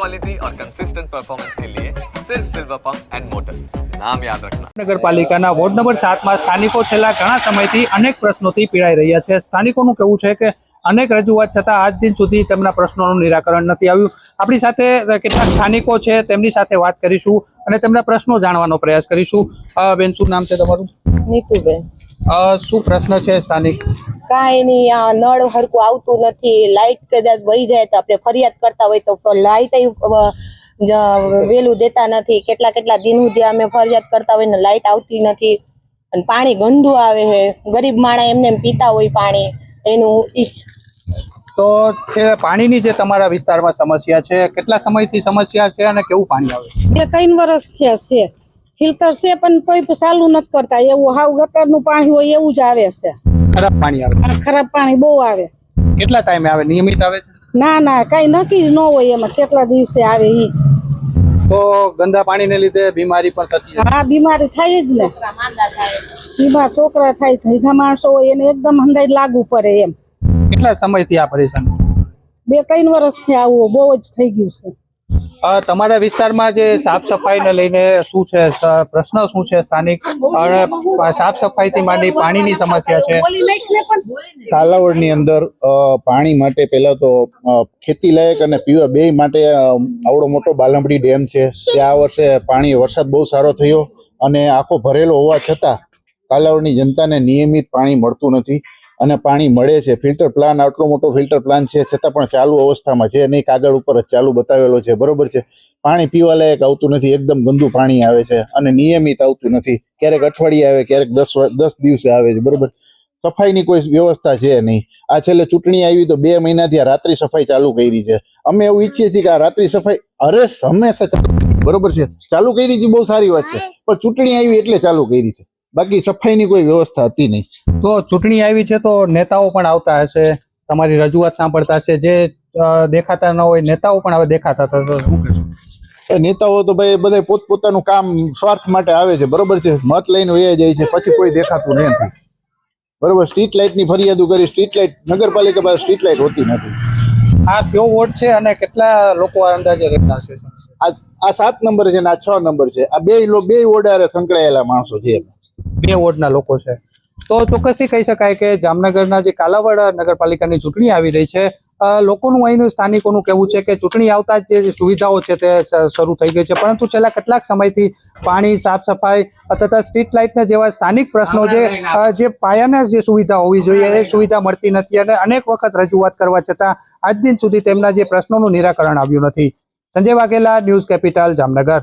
Quality और consistent performance के लिए सिर्फ सिल्वर पंप्स एंड मोटर्स नाम याद रखना નગરપાલિકાના વોર્ડ નંબર સાતમાં સ્થાનિકો છેલ્લા ઘણા સમયથી અનેક પ્રશ્નોથી પીડાઈ રહ્યા છે સ્થાનિકોનું કહેવું છે કે અનેક રજૂઆત છતાં આજ દિન સુધી તેમના પ્રશ્નોનું નિરાકરણ નથી આવ્યું આપણી સાથે કેટલાક સ્થાનિકો છે તેમની સાથે વાત કરીશું અને તેમના પ્રશ્નો જાણવાનો પ્રયાસ કરીશું અ, બેન શું નામ છે તમારું નીતુબેન અ, શું પ્રશ્ન છે સ્થાનિક કાંઈ નહીં આ નળ હરકું આવતું નથી લાઇટ કદાચ વહી જાય તો આપણે ફરિયાદ કરતા હોય તો લાઇટ વેલું દેતા નથી. કેટલા કેટલા દિન સુધી અમે ફરિયાદ કરતા હોય ને લાઇટ આવતી નથી. અને પાણી ગંદુ આવે છે. ગરીબ માણસ એમને એમ પીતા હોય પાણી. એનું ઈચ્છ તો છે પાણીની જે તમારા વિસ્તારમાં સમસ્યા છે કેટલા સમયથી સમસ્યા છે અને કેવું પાણી આવે? બે ત્રણ વર્ષ થયા છે. ફિલ્ટર છે પણ કોઈ ચાલુ નથી કરતા. એવું હાવ ગટરનું પાણી હોય એવું જ આવે છે. ખરાબ પાણી આવે. અને ખરાબ પાણી બહુ આવે. કેટલા ટાઈમે આવે? નિયમિત આવે ના ના કઈ નક્કી જ ન હોય એમાં. કેટલા દિવસે આવે ઈ જ. તો ગંદા પાણીને લીધે બીમારી પણ થતી હા બીમારી થાય જ ને. બીમાર છોકરા થાય ઘરના માણસો હોય એને એકદમ હંદાઈ લાગુ પડે એમ. કેટલા સમયથી આ પરેશાન? બે ત્રણ વર્ષથી આવું બહુ જ થઈ ગયું છે. તમારા વિસ્તારમાં જે સાફ સફાઈને લઈને શું છે પ્રશ્ન શું છે સ્થાનિક? સાફ સાફ સફાઈથી માંડી પાણીની સમસ્યા છે. કાલાવડની અંદર પાણી માટે પેલા તો ખેતી લાયક અને પીવા બે માટે આવડો મોટો બાલંબડી ડેમ છે. ત્યાં આ વર્ષે પાણી, વરસાદ બહુ સારો થયો અને આખો ભરેલો હોવા છતાં કાલાવડની જનતાને નિયમિત પાણી મળતું નથી અને પાણી મળે છે. ફિલ્ટર પ્લાન આટલો મોટો ફિલ્ટર પ્લાન છે, છતાં પણ ચાલુ અવસ્થામાં છે નહીં કાગળ ઉપર જ ચાલુ બતાવેલો છે. બરોબર છે? પાણી પીવા લાયક આવતું નથી, એકદમ ગંદુ પાણી આવે છે અને નિયમિત આવતું નથી. ક્યારેક અઠવાડિયે આવે, ક્યારેક દસ દસ દિવસે આવે છે. બરોબર? સફાઈની કોઈ વ્યવસ્થા છે નહીં. આ છેલ્લે ચૂંટણી આવી તો બે મહિનાથી આ રાત્રિ સફાઈ ચાલુ કરી છે. અમે એવું ઈચ્છીએ છીએ કે આ રાત્રિ સફાઈ અરે હંમેશા ચાલુ બરોબર છે? ચાલુ કરી છે બહુ સારી વાત છે. પણ ચૂંટણી આવી એટલે ચાલુ કરી છે. બાકી સફાઈની કોઈ વ્યવસ્થા હતી નહીં. તો ચૂંટણી આવી છે તો નેતાઓ પણ આવતા હશે. તમારી રજૂઆત સાંભળતા હશે. જે દેખાતા ન હોય નેતાઓ પણ હવે દેખાતા હતા તો શું કહેશો? નેતાઓ તો ભાઈ બધા પોતપોતાનું કામ સ્વાર્થ માટે આવે છે. બરોબર છે? મત લઈને વયા જાય છે. પછી કોઈ દેખાતું નથી. બરોબર? સ્ટ્રીટ લાઇટની ફરિયાદો કરી. સ્ટ્રીટ લાઇટ નગરપાલિકા પાસે સ્ટ્રીટ લાઇટ હોતી નથી. આ કયો વોર્ડ છે અને કેટલા લોકો અંદાજે રહેતા છે આ આ સાત નંબર છે ને આ છ નંબર છે. આ બે બે ઓર્ડરે સંકળાયેલા માણસો છે બે વોર્ડના લોકો છે. તો ચોક્કસથી કહી શકાય કે જામનગરના જે કાલાવાડ નગરપાલિકાની ચૂંટણી આવી રહી છે લોકોનું અહીંનું સ્થાનિકોનું કહેવું છે કે ચૂંટણી આવતા જ જે સુવિધાઓ છે તે શરૂ થઈ ગઈ છે. પરંતુ છેલ્લા કેટલાક સમયથી પાણી, સાફ સફાઈ તથા સ્ટ્રીટ લાઇટના જેવા સ્થાનિક પ્રશ્નો જે જે પાયાના જે સુવિધા હોવી જોઈએ એ સુવિધા મળતી નથી અને અનેક વખત રજૂઆત કરવા છતાં આજ દિન સુધી તેમના જે પ્રશ્નોનું નિરાકરણ આવ્યું નથી. Sanjay Vaghela, News Capital, Jamnagar.